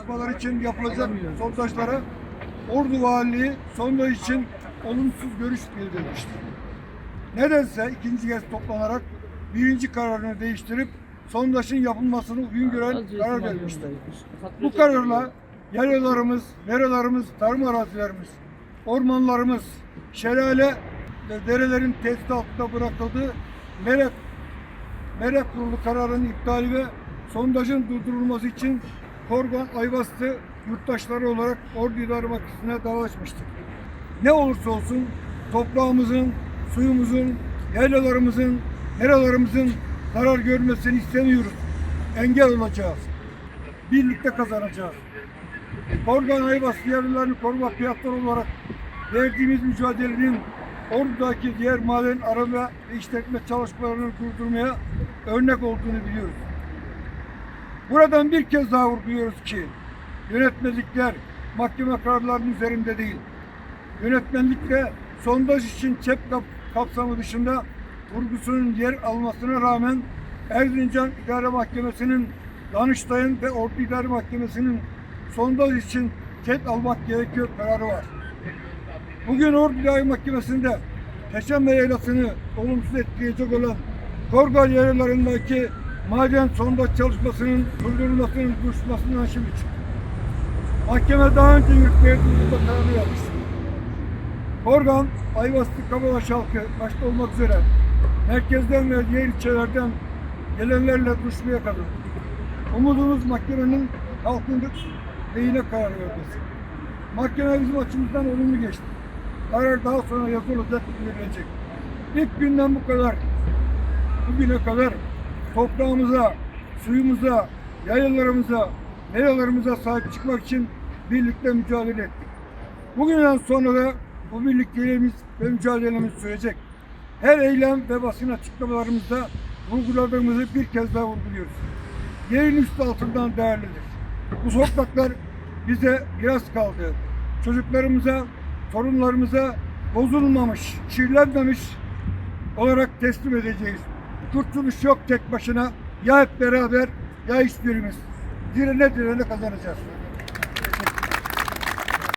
çalışmalar için yapılacak sondajlara Ordu Valiliği sondaj için olumsuz görüş bildirmişti. Nedense ikinci kez toplanarak birinci kararını değiştirip sondajın yapılmasını uygun gören karar vermişti. Bu kararla yaylalarımız, meralarımız, tarım arazilerimiz, ormanlarımız, şelale ve derelerin tehdit altında bırakıldığı Melek Melek Kurulu kararının iptali ve sondajın durdurulması için Korgan Ayvaslı yurttaşları olarak Ordu İdare Mahkemesi'ne dava açmıştık. Ne olursa olsun toprağımızın, suyumuzun, yaylalarımızın, meralarımızın zarar görmesini istemiyoruz. Engel olacağız. Birlikte kazanacağız. Korgan Ayvaslı yerlilerini koruma fiyatları olarak verdiğimiz mücadelenin Ordu'daki diğer maden arama ve işletme çalışmalarını durdurmaya örnek olduğunu biliyoruz. Buradan bir kez daha vurguluyoruz ki yönetmelikler mahkeme kararlarının üzerinde değil. Yönetmenlikle sondaj için ÇEP kap- kapsamı dışında vurgusunun yer almasına rağmen Erzincan İdare Mahkemesi'nin Danıştay'ın ve Ordu İdare Mahkemesi'nin sondaj için ÇEP almak gerekiyor kararı var. Bugün Ordu İdare Mahkemesi'nde Peşembe Yaylası'nı olumsuz etkileyecek olan Korgal yaylalarındaki maden sondaj çalışmasının durdurulmasının duruşmasından şimdi çıktı. Mahkeme daha önce yürütmeye durdurma kararı vermişti. Korgan, Ayvaslı, Kabalaş halkı başta olmak üzere merkezden ve diğer ilçelerden gelenlerle duruşmaya katıldı. Umudumuz mahkemenin halkın lehine karar vermesi. Mahkeme bizim açımızdan olumlu geçti. Karar daha sonra yazılacak, verilecek. İlk günden bu kadar, bugüne kadar toprağımıza, suyumuza, yayalarımıza, meralarımıza sahip çıkmak için birlikte mücadele ettik. Bugünden sonra da bu birlikteliğimiz ve mücadelemiz sürecek. Her eylem ve basın açıklamalarımızda vurguladığımızı bir kez daha vurguluyoruz. Yerin üstü altından değerlidir. Bu sokaklar bize miras kaldı. Çocuklarımıza, torunlarımıza bozulmamış, kirlenmemiş olarak teslim edeceğiz. Kurtuluş yok tek başına. Ya hep beraber ya hiçbirimiz. Direne direne kazanacağız.